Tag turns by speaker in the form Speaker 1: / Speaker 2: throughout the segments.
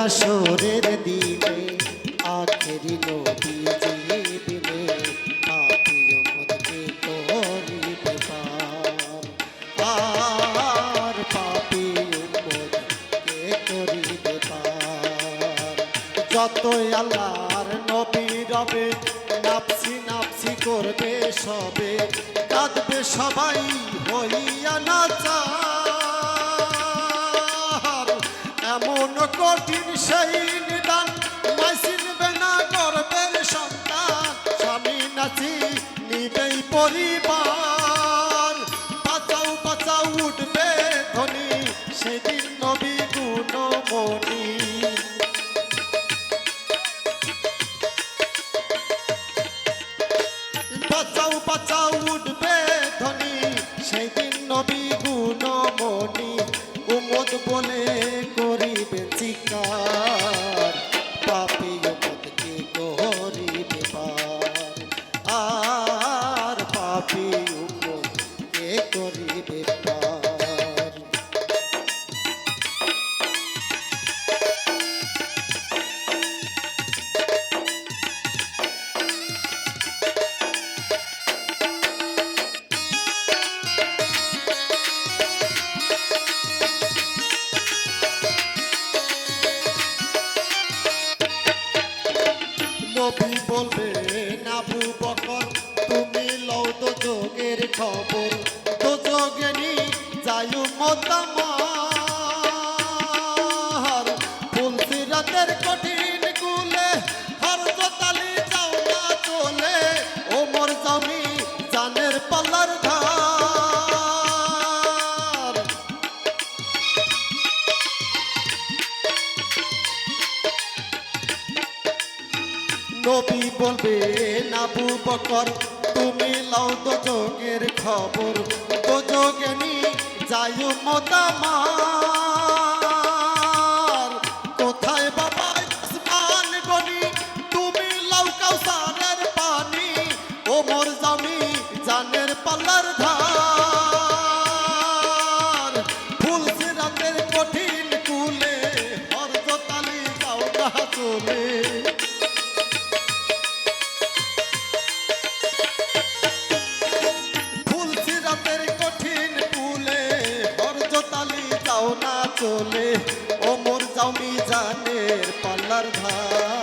Speaker 1: হাসরের দিনে আখেরি নবী যতই আল্লাহর নবী রবে নাপসি নাপসি করবে সবে কাঁদবে সবাই পরিবার। বাঁচাও বাঁচাও উঠবে ধনী। সেদিন নবী নবী বলবে নাবু বকর তুমি লও তো যোগের খবর। তো যোগেনি যাই মতামার নবী বলবে, নাবু বকর, তুমি লও তো যোগের খবর। তো যোগেনি যায়ু মোতামার কোথায় বাবা আসমান গনি? তুমি লও কাউসারের পানি। ও মোর জামি জানের পাল্লার ধার। ফুল রাতের কঠিন কুলে হরদ তালি যাও চলে। জানের পাল্লার ধার।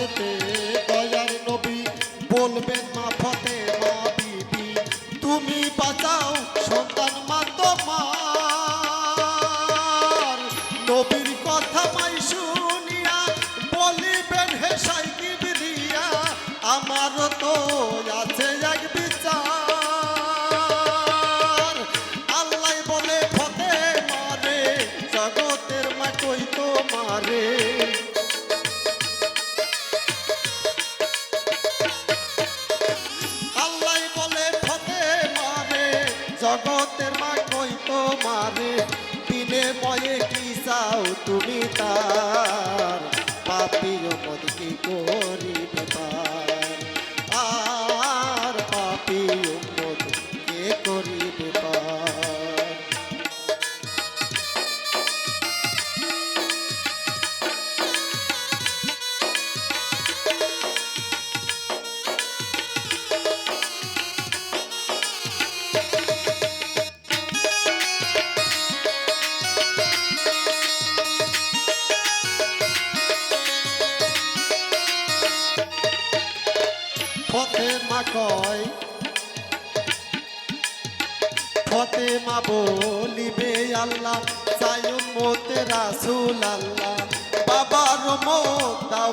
Speaker 1: তারপরে দয়ার নবী বলবেন মা ফতে মা বিবি, তুমি বাঁচাও সন্তান মা নবীর কথা মাই তুমি তার কয়? ফতে মা বলিবে আল্লাহ চাই মতে রাসুল আল্লাহ। বাবার মত দাও